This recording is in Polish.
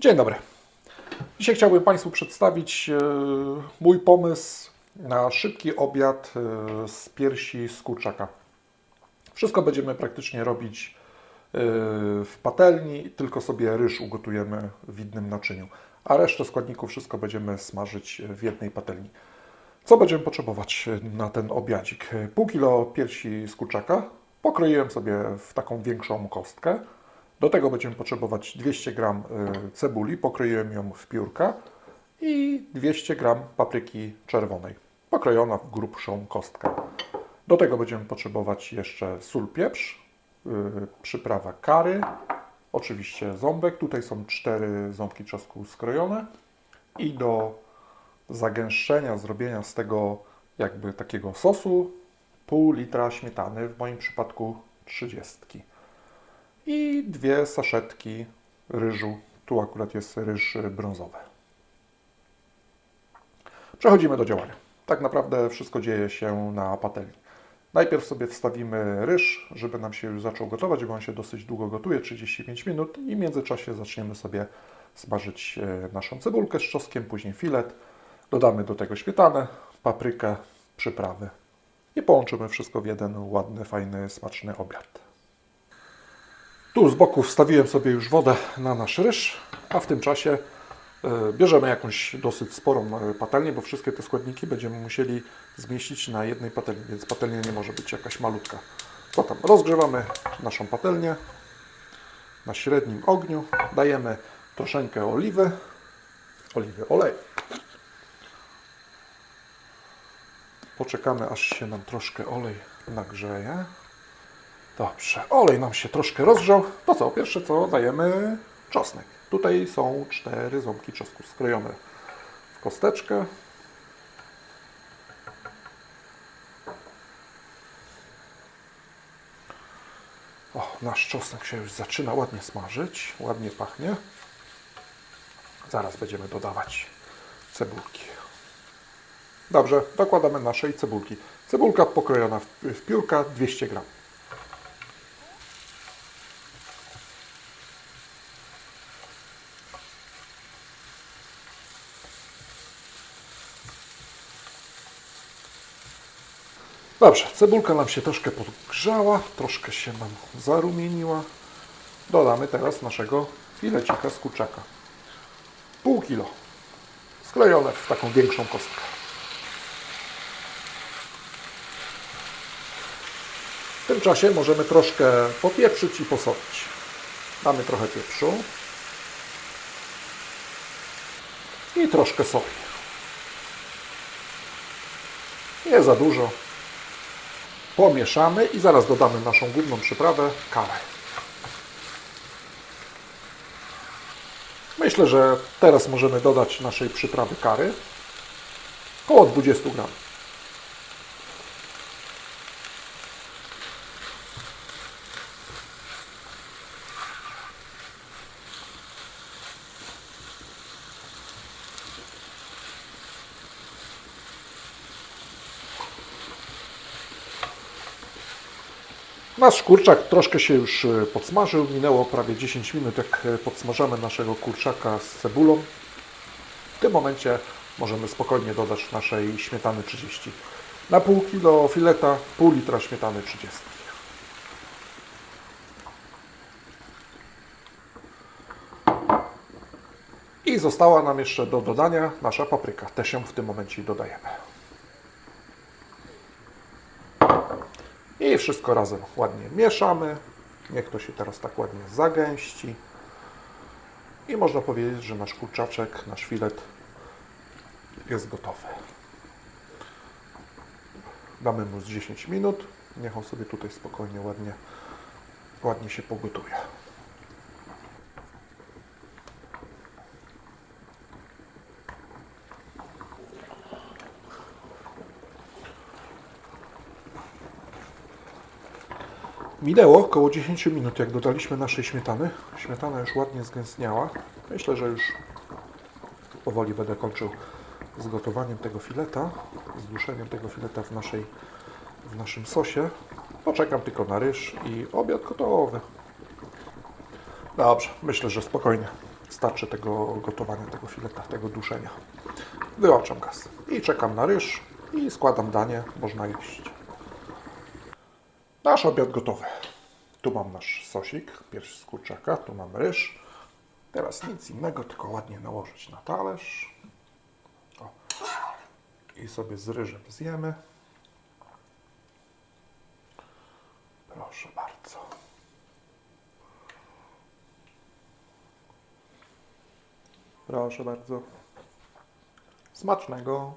Dzień dobry. Dzisiaj chciałbym Państwu przedstawić e, mój pomysł na szybki obiad e, z piersi z kurczaka. Wszystko będziemy praktycznie robić e, w patelni, tylko sobie ryż ugotujemy w innym naczyniu, a resztę składników wszystko będziemy smażyć w jednej patelni. Co będziemy potrzebować na ten obiadzik? Pół kilo piersi z kurczaka. Pokroiłem sobie w taką większą kostkę. Do tego będziemy potrzebować 200 g cebuli, pokroiłem ją w piórka i 200 g papryki czerwonej, pokrojona w grubszą kostkę. Do tego będziemy potrzebować jeszcze sól, pieprz, yy, przyprawa kary, oczywiście ząbek. Tutaj są cztery ząbki czosnku skrojone i do zagęszczenia, zrobienia z tego jakby takiego sosu pół litra śmietany, w moim przypadku 30 i dwie saszetki ryżu. Tu akurat jest ryż brązowy. Przechodzimy do działania. Tak naprawdę wszystko dzieje się na patelni. Najpierw sobie wstawimy ryż, żeby nam się już zaczął gotować, bo on się dosyć długo gotuje, 35 minut i w międzyczasie zaczniemy sobie smażyć e, naszą cebulkę z czosnkiem, później filet. Dodamy do tego śmietanę, paprykę, przyprawy i połączymy wszystko w jeden ładny, fajny, smaczny obiad. Tu z boku wstawiłem sobie już wodę na nasz ryż, a w tym czasie e, bierzemy jakąś dosyć sporą e, patelnię, bo wszystkie te składniki będziemy musieli zmieścić na jednej patelni, więc patelnia nie może być jakaś malutka. Potem rozgrzewamy naszą patelnię na średnim ogniu, dajemy troszeczkę oliwy, oliwy olej. Poczekamy aż się nam troszkę olej nagrzeje. Dobrze, olej nam się troszkę rozgrzał. To co, pierwsze co, dajemy czosnek. Tutaj są cztery ząbki czosnku skrojone w kosteczkę. O, nasz czosnek się już zaczyna ładnie smażyć, ładnie pachnie. Zaraz będziemy dodawać cebulki. Dobrze, dokładamy naszej cebulki. Cebulka pokrojona w, piórka 200 gram. Dobrze, cebulka nam się troszkę podgrzała, troszkę się nam zarumieniła. Dodamy teraz naszego filecika z kurczaka. Pół kilo. Sklejone w taką większą kostkę. W tym czasie możemy troszkę popieprzyć i posolić. Damy trochę pieprzu. I troszkę soli. Nie za dużo, pomieszamy i zaraz dodamy naszą główną przyprawę, kawę. Myślę, że teraz możemy dodać naszej przyprawy kary około 20 gram. Nasz kurczak troszkę się już e, podsmażył. Minęło prawie 10 minut, jak e, podsmażamy naszego kurczaka z cebulą. W tym momencie możemy spokojnie dodać naszej śmietany 30. Na pół kilo fileta, pół litra śmietany 30. I została nam jeszcze do dodania nasza papryka. Też ją w tym momencie dodajemy. I wszystko razem ładnie mieszamy. Niech to się teraz tak ładnie zagęści. I można powiedzieć, że nasz kurczaczek, nasz filet jest gotowy. Damy mu z 10 minut. Niech on sobie tutaj spokojnie, ładnie, ładnie się pogotuje. Minęło około 10 minut, jak dodaliśmy naszej śmietany. Śmietana już ładnie zgęstniała. Myślę, że już powoli będę kończył z gotowaniem tego fileta, z duszeniem tego fileta w, naszej, w naszym sosie. Poczekam tylko na ryż i obiad gotowy. Dobrze, myślę, że spokojnie. starczy tego gotowania, tego fileta, tego duszenia. Wyłączam gaz i czekam na ryż i składam danie, można jeść. Nasz obiad gotowy. Tu mam nasz sosik, pierś z kurczaka, tu mam ryż. Teraz nic innego, tylko ładnie nałożyć na talerz. O. I sobie z ryżem zjemy. Proszę bardzo. Proszę bardzo. Smacznego.